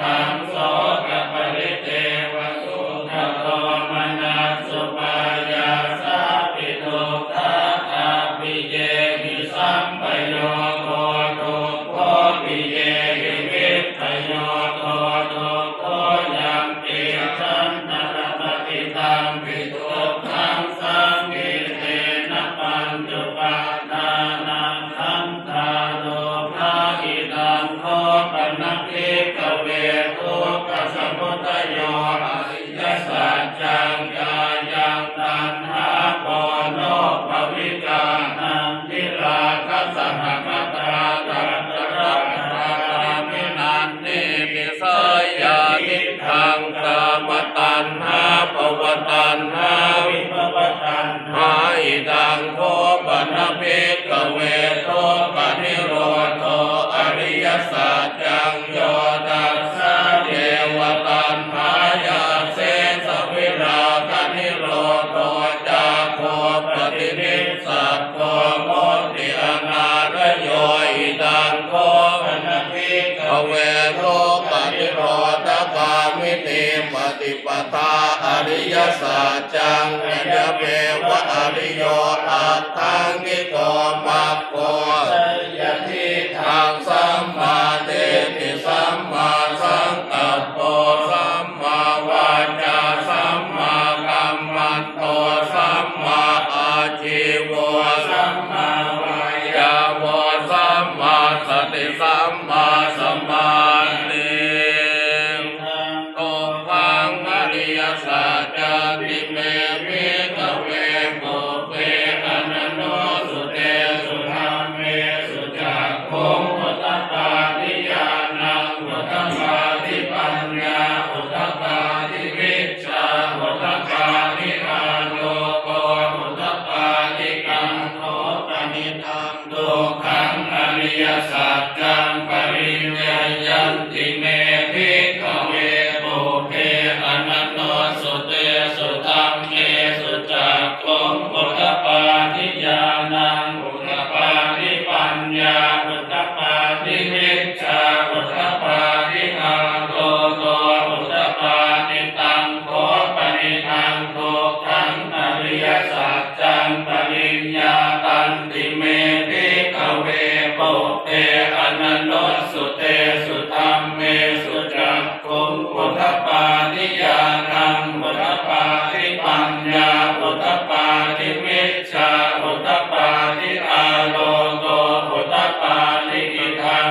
คำสอน โยยัสสัจจังกายังตันหาปโนปวิกานังทิราคัสหกตาตันตรตามนันเมิสยาทิทังกามตันหาปวตันหาวิปวตันหาอิดังโคปนเป เวโลกานิโรธกามินิปฏิปทาอริยสัจจังเนเววะอริโยอัตตัง ยสัจจัง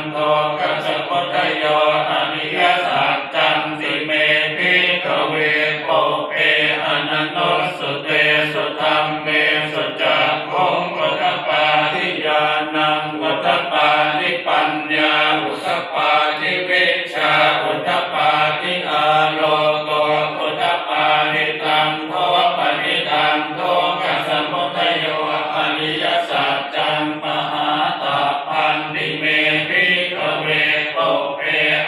Santo. Que Yeah.